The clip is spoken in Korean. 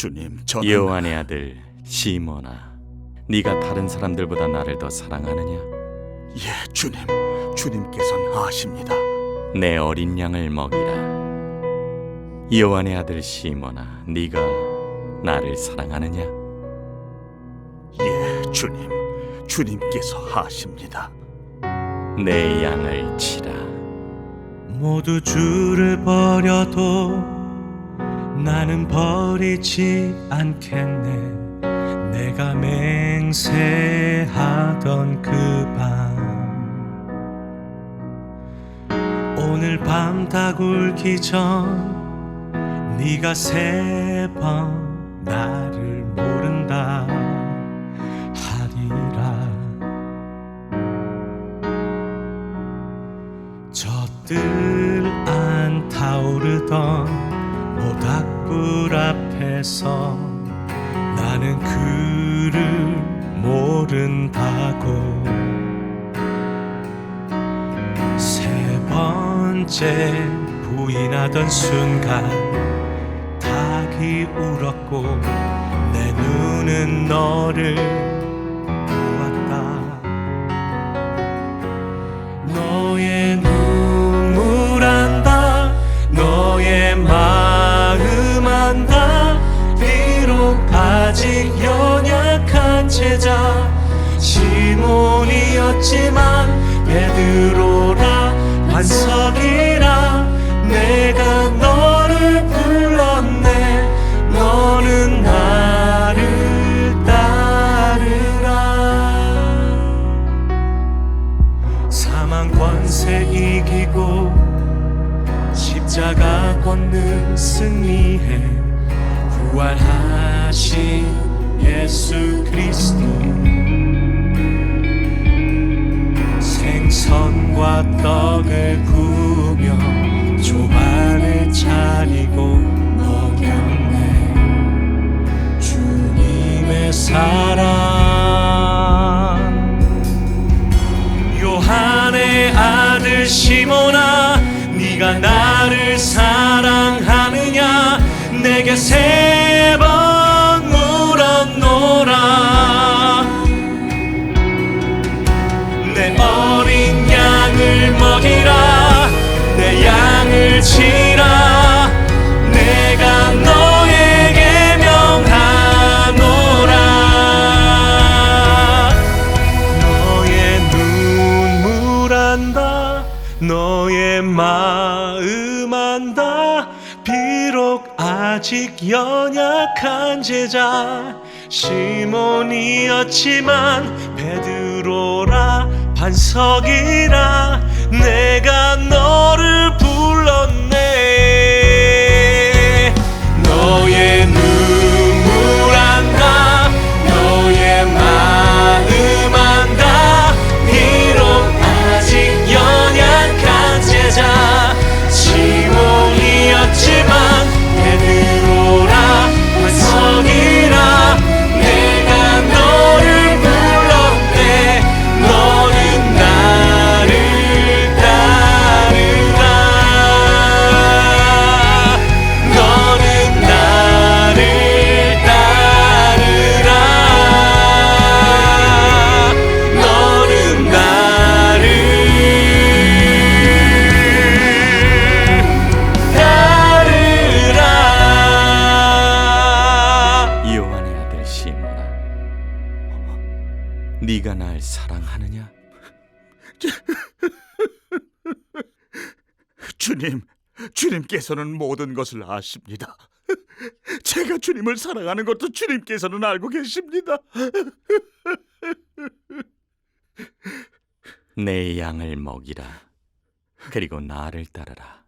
주님, 저는 여호와의 아들 시몬아 네가 다른 사람들보다 나를 더 사랑하느냐 예, 주님, 주님께서는 아십니다. 내 어린 양을 먹이라 여호와의 아들 시몬아 네가 나를 사랑하느냐 예, 주님, 주님께서 아십니다. 내 양을 치라 모두 주를 버려도 나는 버리지 않겠네. 내가 맹세하던 그 밤. 오늘 밤 다 굴기 전 네가 세 번 나를 모른다 하리라. 저들 안 타오르던 앞에서 나는 그를 모른다고. 세 번째 부인하던 순간 닭이 울었고 내 눈은 너를 아직 연약한 제자 시몬이었지만 베드로라 반석이라 내가 너를 불렀네. 너는 나를 따르라. 사망 권세 이기고 십자가 권능 승리해 부활하신 예수 그리스도. 생선과 떡을 구우며 조반을 차리고 먹였네. 주님의 사랑. 요한의 아들 시몬아 네가 나를 사랑하느냐? 내게 세 치라 내가 너에게 명하노라. 너의 눈물 안다 너의 마음 안다. 비록 아직 연약한 제자 시몬이었지만 베드로라 반석이라 내가 너를 불렀네 네가 날 사랑하느냐 주님, 주님께서는 모든 것을 아십니다. 제가 주님을 사랑하는 것도 주님께서는 알고 계십니다. 내 양을 먹이라 그리고 나를 따르라